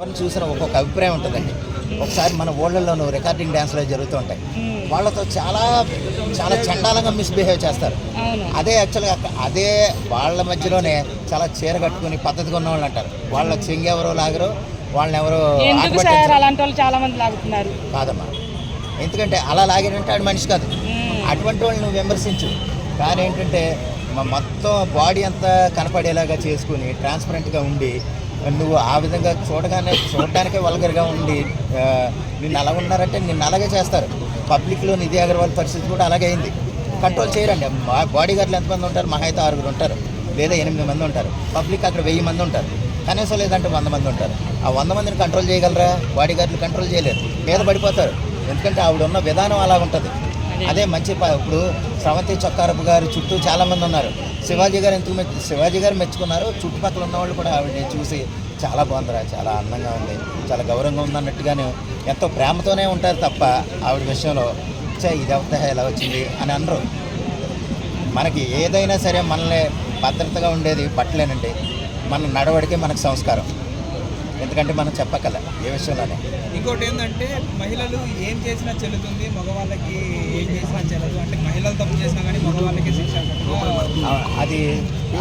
ఎవరిని చూసిన ఒక్కొక్క అభిప్రాయం ఉంటుందండి ఒకసారి మన ఊళ్ళల్లోనూ రికార్డింగ్ డ్యాన్స్లో జరుగుతూ ఉంటాయి. వాళ్ళతో చాలా చాలా చండాలంగా మిస్బిహేవ్ చేస్తారు. అదే యాక్చువల్గా అదే వాళ్ళ మధ్యలోనే చాలా చీర కట్టుకుని పద్ధతిగా ఉన్న వాళ్ళు అంటారు. వాళ్ళ చెంగి ఎవరో లాగరు వాళ్ళని ఎవరో ఎందుకు సార్? ఆటపట్టించరు. అలాంటి వాళ్ళు చాలా మంది లాగుతున్నారు. కాదమ్మా. ఎందుకంటే అలా లాగినంటే ఆడు మనిషి కాదు. అటువంటి వాళ్ళని నువ్వు విమర్శించు. కానీ ఏంటంటే మొత్తం బాడీ అంతా కనపడేలాగా చేసుకుని ట్రాన్స్పరెంట్గా ఉండి నువ్వు ఆ విధంగా చూడగానే చూడడానికే వల్గర్గా ఉండి నిన్ను అలా ఉన్నారంటే నిన్ను అలాగే చేస్తారు. పబ్లిక్లో నిధి అగర్వాల్ పరిస్థితి కూడా అలాగే అయింది. కంట్రోల్ చేయరండి. మా బాడీ గార్డులు ఎంతమంది ఉంటారు? మహా అయితే ఆరుగురు ఉంటారు. లేదా ఎనిమిది మంది ఉంటారు. పబ్లిక్ అక్కడ వెయ్యి మంది ఉంటారు. కనీసం లేదంటే వంద మంది ఉంటారు. ఆ వంద మందిని కంట్రోల్ చేయగలరా? బాడీ గార్డులు కంట్రోల్ చేయలేరు. మీద పడిపోతారు. ఎందుకంటే ఆవిడ ఉన్న విధానం అలా ఉంటుంది. అదే మంచి ఇప్పుడు స్రవంతి చొక్కారపు గారు చుట్టూ చాలా మంది ఉన్నారు. శివాజీ గారు ఎందుకు మెచ్చు శివాజీ గారు మెచ్చుకున్నారు. చుట్టుపక్కల ఉన్న వాళ్ళు కూడా ఆవిడని చూసి చాలా బాగుందిరా చాలా అందంగా ఉంది చాలా గౌరవంగా ఉంది అన్నట్టుగానే ఎంతో ప్రేమతోనే ఉంటారు తప్ప ఆవిడ విషయంలో చే ఇది అవుతా ఎలా వచ్చింది అని అనరు. మనకి ఏదైనా సరే మనల్ని భద్రతగా ఉండేది బట్టలేనండి. మన నడవడికే మనకు సంస్కారం. ఎందుకంటే మనం చెప్పగల ఏ విషయంలోనే. ఇంకోటి ఏంటంటే మహిళలు ఏం చేసినా చెల్లుతుంది మగవాళ్ళకి అది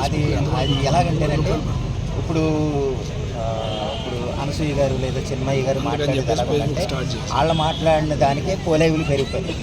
అది అది ఎలాగంటేనంటే ఇప్పుడు ఇప్పుడు అనసూయ గారు లేదా చిన్మయ్య గారు మాట్లాడేది ఎలాగంటే వాళ్ళు మాట్లాడిన దానికే కోలేవులు పెరిగిపోయి